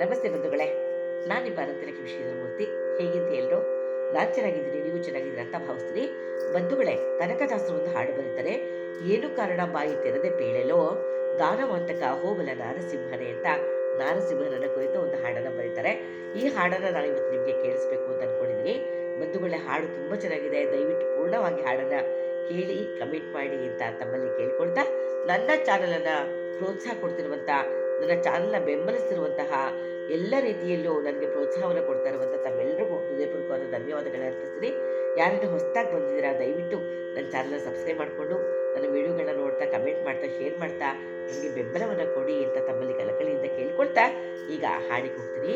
ನಮಸ್ತೆ ಬಂಧುಗಳೇ. ನಾನು ನಿಮ್ಮ ವಿಷಯದ ಶ್ರೀಧರಮೂರ್ತಿ ಹೇಗಿದ್ದೆ ಎಲ್ಲರೂ ನಾನು ಚೆನ್ನಾಗಿದ್ದೀನಿ, ನೀವು ಚೆನ್ನಾಗಿದ್ದೀರಿ ಅಂತ ಭಾವಿಸ್ತೀನಿ. ಬಂಧುಗಳೇ ತನಕದಾಸರು ಒಂದು ಹಾಡು ಬರೀತಾರೆ. ಏನು ಕಾರಣ ಬಾಯಿ ತೆರೆದೆ ಬೇಳೆಲೋ? ದಾನವಂತಕ ಹೋಬಲ ನಾರಸಿಂಹನೇ ಅಂತ ನಾರಸಿಂಹನನ್ನ ಕುರಿತು ಒಂದು ಹಾಡನ್ನು ಬರೀತಾರೆ. ಈ ಹಾಡನ್ನು ನಾನು ಇವತ್ತು ನಿಮಗೆ ಕೇಳಿಸ್ಬೇಕು ಅಂತ ಅನ್ಕೊಂಡಿದ್ದೀನಿ ಬಂಧುಗಳೇ, ಹಾಡು ತುಂಬ ಚೆನ್ನಾಗಿದೆ. ದಯವಿಟ್ಟು ಪೂರ್ಣವಾಗಿ ಹಾಡನ್ನು ಕೇಳಿ, ಕಮೆಂಟ್ ಮಾಡಿ ಅಂತ ತಮ್ಮಲ್ಲಿ ಕೇಳ್ಕೊಳ್ತಾ, ನನ್ನ ಚಾನಲನ್ನು ಪ್ರೋತ್ಸಾಹ ಕೊಡ್ತಿರುವಂಥ ನನ್ನ ಚಾನಲ್ನ ಬೆಂಬಲಿಸ್ತಿರುವಂತಹ ಎಲ್ಲ ರೀತಿಯಲ್ಲೂ ನನಗೆ ಪ್ರೋತ್ಸಾಹವನ್ನು ಕೊಡ್ತಾ ಇರುವಂಥ ತಮ್ಮೆಲ್ಲರಿಗೂ ಹೃದಯಪೂರ್ವಕವಾದ ಧನ್ಯವಾದಗಳನ್ನ ಅರ್ಪಿಸ್ತೀನಿ. ಯಾರಾದರೂ ಹೊಸದಾಗಿ ಬಂದಿದ್ದೀರಾ, ದಯವಿಟ್ಟು ನನ್ನ ಚಾನಲ್ನ ಸಬ್ಸ್ಕ್ರೈಬ್ ಮಾಡಿಕೊಂಡು ನನ್ನ ವಿಡಿಯೋಗಳನ್ನ ನೋಡ್ತಾ, ಕಮೆಂಟ್ ಮಾಡ್ತಾ, ಶೇರ್ ಮಾಡ್ತಾ ನನಗೆ ಬೆಂಬಲವನ್ನು ಕೊಡಿ ಅಂತ ತಮ್ಮಲ್ಲಿ ಕಳಕಳಿಯಿಂದ ಕೇಳ್ಕೊಳ್ತಾ, ಈಗ ಹಾಡಿಗೆ ಹೋಗ್ತೀನಿ.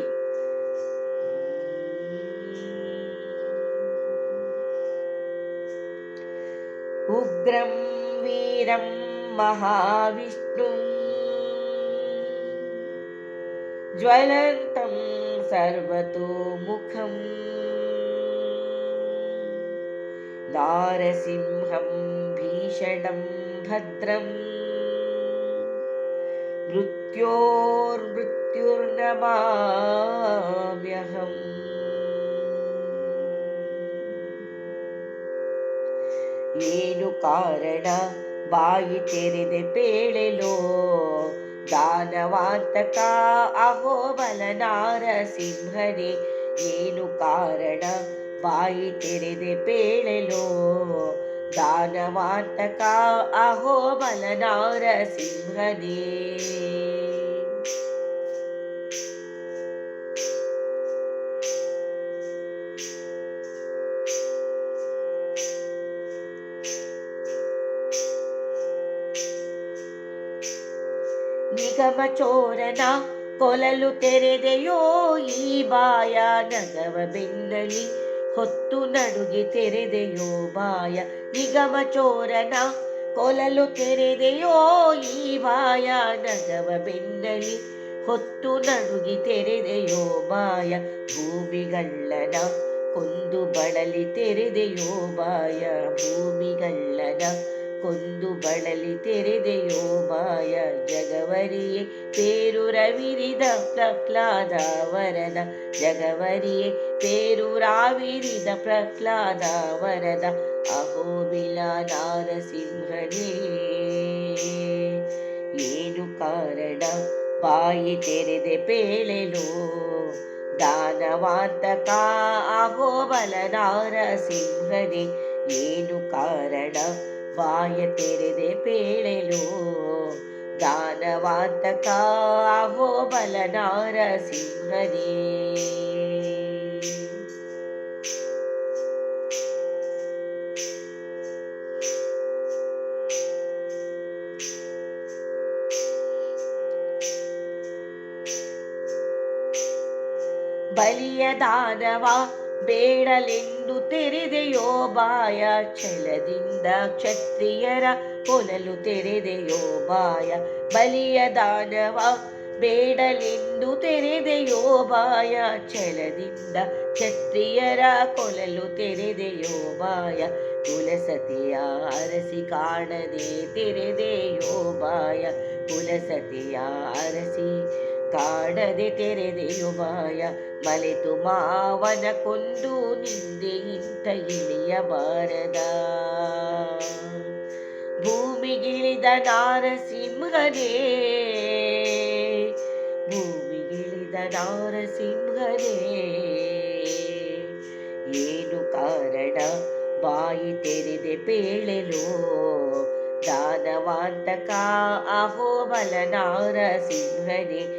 ಉಗ್ರಂ, ವೀರಂ, ಮಹಾವಿಷ್ಣು ज्वलन्तं सर्वतोमुखम् नारसिंहं भीषणं भद्रम् मृत्योर्मृत्युर्नमाम्यहम् ಏನು ಕಾರಣ ಬಾಯಿ ತೆರೆದೆ ಪೇಳೆಲೋ ದಾನವಾಂತಕ. ಅಹೋಬಲ ನಾರಸಿಂಹನೇ ಏನು ಕಾರಣ? ಬಾಯಿ ತೆರೆದೆ ಪೇಳಲೋ ದಾನವಾಂತಕ ಅಹೋಬಲ ನಾರಸಿಂಹನೇ ನಿಗಮ ಚೋರನ ಕೊಲಲು ತೆರೆದೆಯೋ ಈ ಬಾಯ, ನಗವ ಬೆನ್ನಲಿ ಹೊತ್ತು ನಡುಗಿ ತೆರೆದೆಯೋ ಬಾಯ. ನಿಗಮ ಚೋರನ ಕೊಲಲು ತೆರೆದೆಯೋ ಈ ಬಾಯ, ನಗವ ಬೆನ್ನಲಿ ಹೊತ್ತು ನಡುಗಿ ತೆರೆದೆಯೋ ಬಾಯ. ಭೂಮಿಗಳ್ಳನ ಕೊಂದು ಬಳಲಿ ತೆರೆದೆಯೋ ಬಾಯ, ಭೂಮಿಗಳ್ಳನ ಕೊಂದು ಬಳಲಿ ತೆರೆದೆಯೋ ಬಾಯ ಜಗವರಿಯೇ ಪೇರು ರವಿರಿದ ಪ್ರಹ್ಲಾದ ವರದ ಜಗವರಿಯೇ ಪೇರು ರಾವಿರಿದ ಪ್ರಹ್ಲಾದ ವರದ ಅಹೋಬಿಲ ನಾರಸಿಂಹನೇ. ಏನು ಕಾರಣ? ಬಾಯಿ ತೆರೆದೆ ಪೇಳೆಲು ದಾನವಾಂತಕ ಅಹೋಬಲ ನಾರಸಿಂಹನೇ. ಏನು ಕಾರಣ? ಬಾಯ ತೆರೆದೆ ಪೇಳೆಲು. ದಾನವಾಂತಕ ಅಹೋಬಲ ನಾರಸಿಂಹನೇ ಬಲಿಯ ದಾನವ ಬೇಡಲೆಂದು ತೆರೆದೆಯೋ ಬಾಯ ಛಲದಿಂದ ಕ್ಷತ್ರಿಯರ ಕೊಲಲು ತೆರೆದೆಯೋ ಬಾಯ, ಬಲಿಯ ದಾನವ ಬೇಡಲೆಂದು ತೆರೆದೆಯೋ ಬಾಯ ಛಲದಿಂದ ಕ್ಷತ್ರಿಯರ ಕೊಲಲು ತೆರೆದೆಯೋ ಬಾಯ ಕುಲಸತಿಯ ಅರಸಿ ಕಾಣದೆ ತೆರೆದೆಯೋ ಬಾಯ ಕುಲಸತಿಯ ಅರಸಿ ಕಾಣದೆ ತೆರೆದೆಯು ಬಾಯ ಮಲೆತು ಮಾವನ ಕೊಂದು ನಿಂದೆ ಇಂತ ಇಳಿಯಬಾರದ ಭೂಮಿಗಿಳಿದ ನಾರಸಿಂಹನೇ ಭೂಮಿಗಿಳಿದ ನಾರಸಿಂಹನೇ, ಏನು ಕಾರಣ? ಬಾಯಿ ತೆರೆದೆ ಪೇಳೆಲು, ದಾನವಾಂತಕ ಅಹೋಬಲ ನಾರಸಿಂಹನೇ.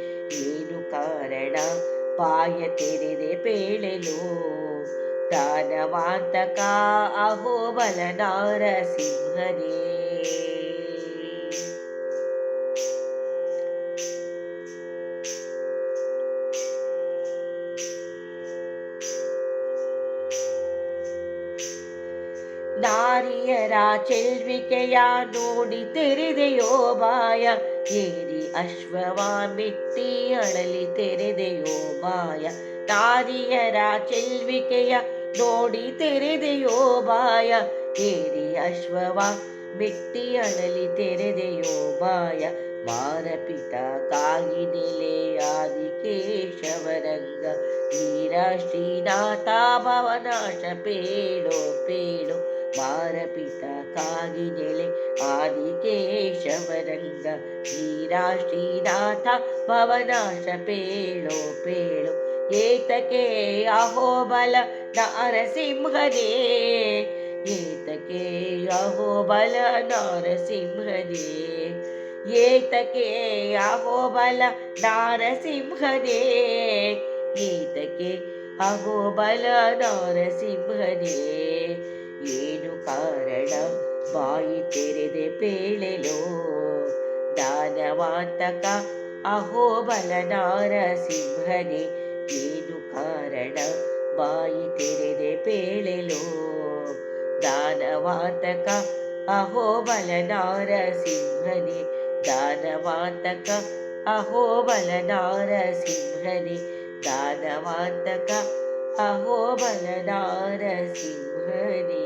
ಕಾರಣ ಬಾಯ ತೆರೆದೆ ಪೇಳೆಲು ದಾನವಾಂತಕ ಅಹೋಬಲ ನಾರಸಿಂಹನೇ ನಾರಿಯರ ಚೆಲ್ವಿಕೆಯ ನೋಡಿ ತೆರೆದೆಯೋ ಬಾಯ ಏರಿ ಅಶ್ವವ ಮೆಟ್ಟಿ ಅಳಲಿ ತೆರೆದೆಯೋ ಬಾಯ ನಾರಿಯರ ಚೆಲ್ವಿಕೆಯ ನೋಡಿ ತೆರೆದೆಯೋ ಬಾಯ ಏರಿ ಅಶ್ವವ ಮೆಟ್ಟಿ ಅಳಲಿ ತೆರೆದೆಯೋ ಬಾಯ ಮಾರಪಿತ ಕಾಗಿ ನೆಲೆ ಆದಿಕೇಶ ವೀರ ಶ್ರೀನಾಥ ಪೇಳು ಕಾಗಿನೆಲೆ ಆದಿಕೇಶವರಂಗ ವೀರ ಶ್ರೀನಾಥ ಭವನಾಶ ಪೇಳೋ ಪೇಳು ಏತಕೆ ಅಹೋಬಲ ನಾರಸಿಂಹನೇ? ಏತಕೆ ಅಹೋಬಲ ನಾರಸಿಂಹನೇ? ಏತಕೆ ಅಹೋಬಲ ನಾರಸಿಂಹನೇ? ಏತಕೆ ಅಹೋಬಲ ನಾರಸಿಂಹನೇ? ಏನು ಕಾರಣ ಬಾಯಿ ತೆರೆದೆ ಪೇಳೆಲೋ ದಾನವಾತಕ ಅಹೋಬಲ ನಾರಸಿಂಹನೇ ಏನು ಕಾರಣ ಬಾಯಿ ತೆರೆದೆ ಪೇಳೆಲೋ ದಾನವಾತಕ ಅಹೋಬಲ ನಾರಸಿಂಹನೇ ದಾನವಾತಕ ಅಹೋಬಲ ನಾರಸಿಂಹನೇ ದಾನವಾತಕ ಅಹೋಬಲ ನಾರಸಿಂಹನೇ